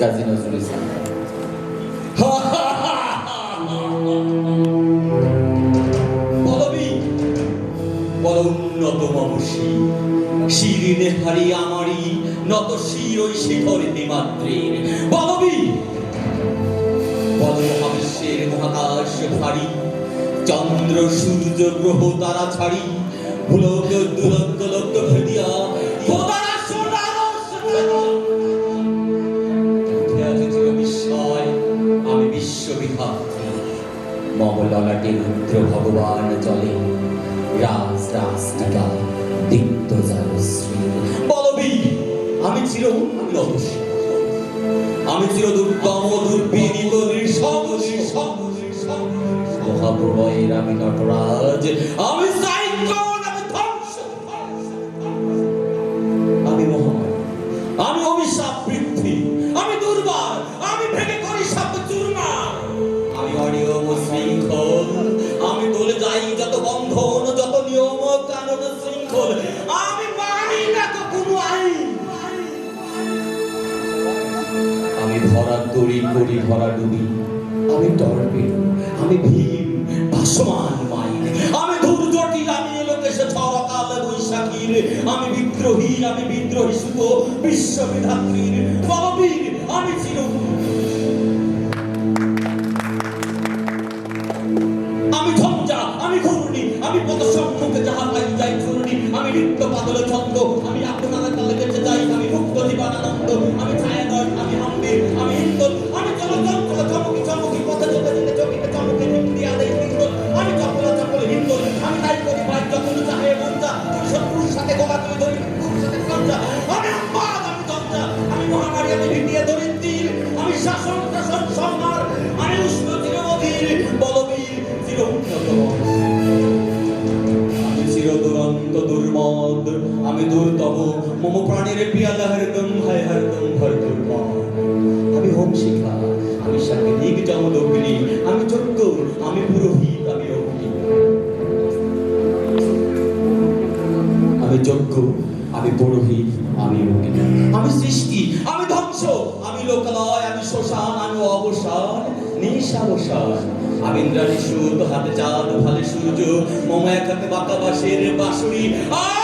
কাজী নজরুল ইসলাম। শির ওই শিখর হিমাদ্রির পদবী বড় মহাবিশ্বের মহাকাশ ভারী, চন্দ্র সূর্য গ্রহ তারা ছাড়ি, ভুলক দুলক লোক ভেদিয়া মমললাটে রুদ্র ভগবান জলে রাজ রাস্তিকা দীপ্ত জলশ্রী পদবী আমি চির উন্নত আমি চির দুর্গম দুর্বিনীত নিঃসঙ্গ নিঃসঙ্গ আমি নটরাজ, আমি সাইক্লোন তরি করি ভরা ডুবি। আমি টর্পেডো আমি ভীম, ভাসমান মাইন আমি ধূর্জটিল আমি এলোকেশে ছড়কাল বৈশাখীর। আমি বিদ্রোহী আমি বিদ্রোহী শুভ বিশ্ববিধাত্রীর বলবীর, আমি চির আমি ঝঞ্ঝা আমি ঘূর্ণি, আমি পদ সম্মুখে যাহা পাই যাই ঘূর্ণি। আমি নিত্য পাদল ছন্দ, আমি আপনার তালে বেঁচে যাই। আমি মুক্ত জীবনানন্দ, আমি মম প্রাণের পিয়ালা হরদম হয় হরদম হর দুর্মদ আমি হোম শিখা আমি সাংগীতিক জমদগ্নি আমি যোগ্য আমি পুরোহিত, আমি অগ্নি। আমি যজ্ঞ, আমি পুরোহিত, আমি অগ্নি। আমি সৃষ্টি, আমি ধ্বংস, আমি লোকালয়, আমি শ্মশান, আমি অবসান, নিঃসাবসান। আমি ইন্দ্রাণী সুদ, হাতে চাঁদ ভালে সূর্য, মম এক হাতে বাঁকা বাঁশের বাঁশুড়ি আর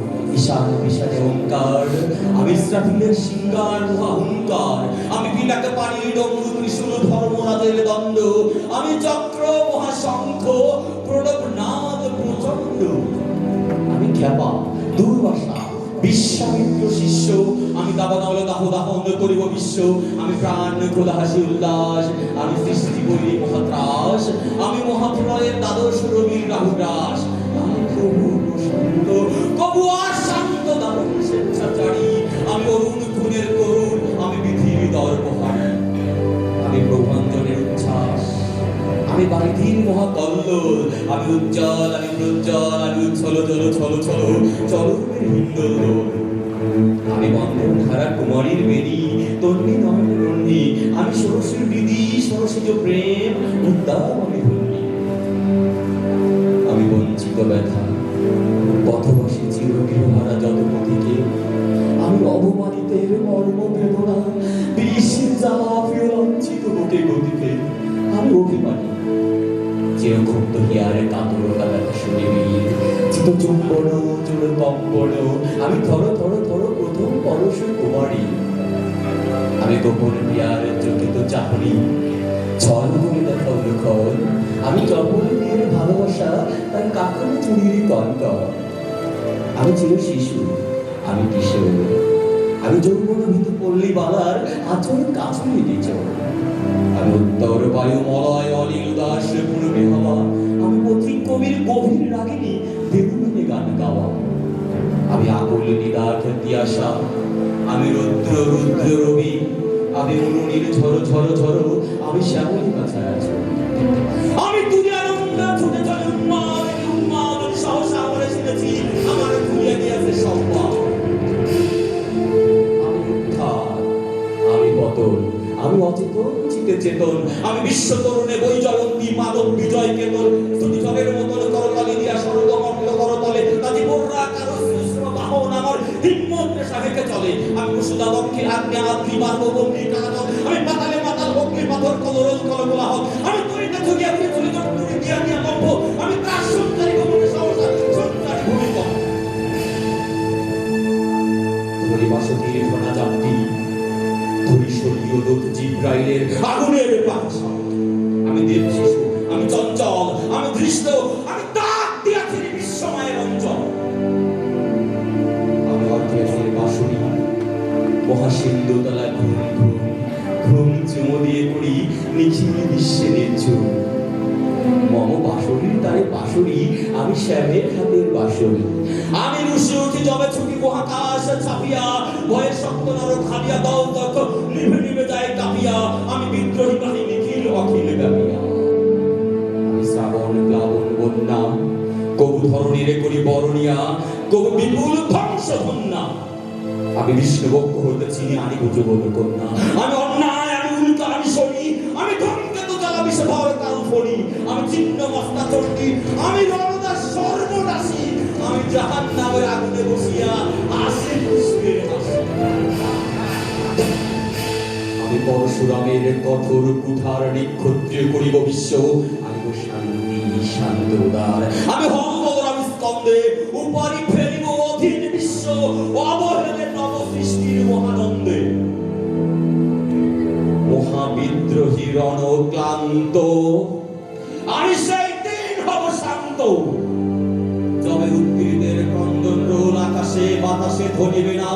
ঈশান বিশালে ওঙ্কার আমি ইসরাফিলের সিঙ্গার অহংকার। আমি পিনাকে পানি ডমরু ত্রিশূল ধর্মরাজের দণ্ড আমি চক্র, মহাশঙ্খ, প্রণব নাদ প্রচণ্ড। আমি খ্যাপা, দুর্বাসা, বিশ্বামিত্র শিষ্য। আমি দাবানল দাহ দাহন করিব বিশ্ব। আমি প্রাণ খোলা হাসি উল্লাস। আমি সৃষ্টি করি মহাত্রাস। আমি মহাপ্রলয়ের দ্বাদশ রবির রাহুরাস আমি কবু আর শান্ত দারুণ স্বেচ্ছাচারী। আমি অরুণ খুনের করুণ আমি বিধির দর্পহারী। আমি প্রভাঞ্জনের উচ্ছ্বাস। আমি বারিধির মহাকল্লোল আমি উজ্জ্বল, আমি প্রজ্জ্বল, আমি উচ্ছল, চলো ছলো ছলো চলো হিন্দল আমি বন্ধন ধারা কুমারীর বেরি তন্নি নয় রন্নি আমি সরস্বী বিধি সরস্বত প্রেম উদ্দাম আমি আমি বঞ্চিত ব্যথা। কম্পন আমি থর থর থর প্রথম পরশ কুমারী। আমি গোপন পিয়ার চকিত চাহনি ছল দেখা উলুখন আমি চপল মেয়ের ভালোবাসা তার কাকানো চুরির কন্ত আমি চির শিশু, আমি কিশোর। আমি যৌবন ভীত পল্লী বালার আচর কাছুরি নিচ আমি উত্তর বায়ু মলয় অনিল দাস, পূর্বে হওয়া। আমি পথিক কবির গভীর রাগিনী। আমি আকুল নিদার্থ তিয়াসা আমি রুদ্র রুদ্র রবি। আমি অনুনীল ঝরো ঝরো ঝরো আমি শ্যামলী কাছায় আছি। আমি দুনিয়ার উন্না ছুটে চলে উন্মাদ উন্মাদ সহসা আমার আমি আমি আমি অচেতন, চিতে চেতন। আমি বিশ্ব তরুণে বই জয়ন্তী মাদক বিজয় কেতন। স্তুতি সবের মতন করতলে দিয়া স্বর্গমণ্ড করতলে মোররা কারও হিম্মতে চলে? আমি আজ্ঞা আদ্রি মার্গ বন্দি আমি পাথর, কলরল, কলকলা হক। আমি লম্ব আমি তার সহসা সঞ্চারী ভূমিকম্প ধরি ধরি স্বর্গীয় দূত জিব্রাইলের আগুনের বাক্সা আমি দেব শিশু, আমি চঞ্চল, আমি দৃষ্ট আমি মহাসিন্ধু তলায় ঘুম ঘুম ঘুম চুমো দিয়ে করি নিখিল বিশ্বে নির্ঝুম মম বাসুরির তারে বাসুরি, আমি শ্যামের হাতের বাসুরি। আমি রুশে উঠি জবে ছুটি মহাকাশ ছাপিয়া ভয়ের শক্ত নরক খাবিয়া দল তক নিভে নিভে যায় কাঁপিয়া। আমি বিদ্রোহী বাহিনী নিখিল, অখিল ব্যাপিয়া। আমি শ্রাবণ, প্লাবন, বন্যা, কবু ধরণীরে করি বরণিয়া, কবু বিপুল ধ্বংস ধন্যা আমি বিষ্ণু বক্ষ হইতে চিনি আনি যুবক কন্যা। আমি অন্যায়, আমি উল্কা, আমি শনি, আমি ধমকে তো জ্বালা ভর কাল ফণি আমি চিহ্ন মস্তা চণ্ডী আমি রণদাস সর্বনাশী আমি জাহান নামের আগুনে বসিয়া আসি পুষ্পের আমি পরশুরামের কঠোর কুঠার নিক্ষত্রিয় করিব বিশ্ব। আনিব শান্তি শান্ত উদার। আমি হল আমি স্কন্দে উপারি ফেলিব অধীন বিশ্ব। অবহেলে মহাবিদ্রোহী রণক্লান্ত আমি সেই দিন হব শান্ত। যবে উদ্ভিদের ক্রন্দন রোল আকাশে, বাতাসে ধরিবে না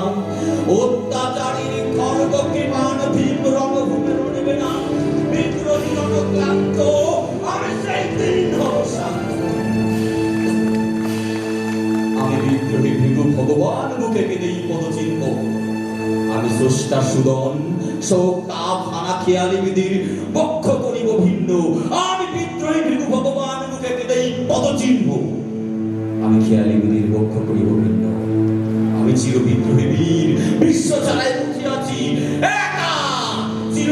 অত্যাচারীর খড়গ কৃপান ভীম রণভূমে রণিবে না বিদ্রোহী রণক্লান্ত আমি সেই দিন হব শান্ত। আমি বিদ্রোহী ভৃগু ভগবান মুখে কেঁদেই পদচিহ্ন। আমি স্রষ্টা সুদন, শোক খেয়ালি বিধির বক্ষ করিব ভিন্ন। আমি বিদ্রোহী ভৃগু ভগবান মুখে কেঁদেই পদচিহ্ন। আমি খেয়ালি বিধির বক্ষ করিব ভিন্ন। আমি চির বিদ্রোহী বীর, বিশ্ব চালাই উঠিয়াছি। একা চির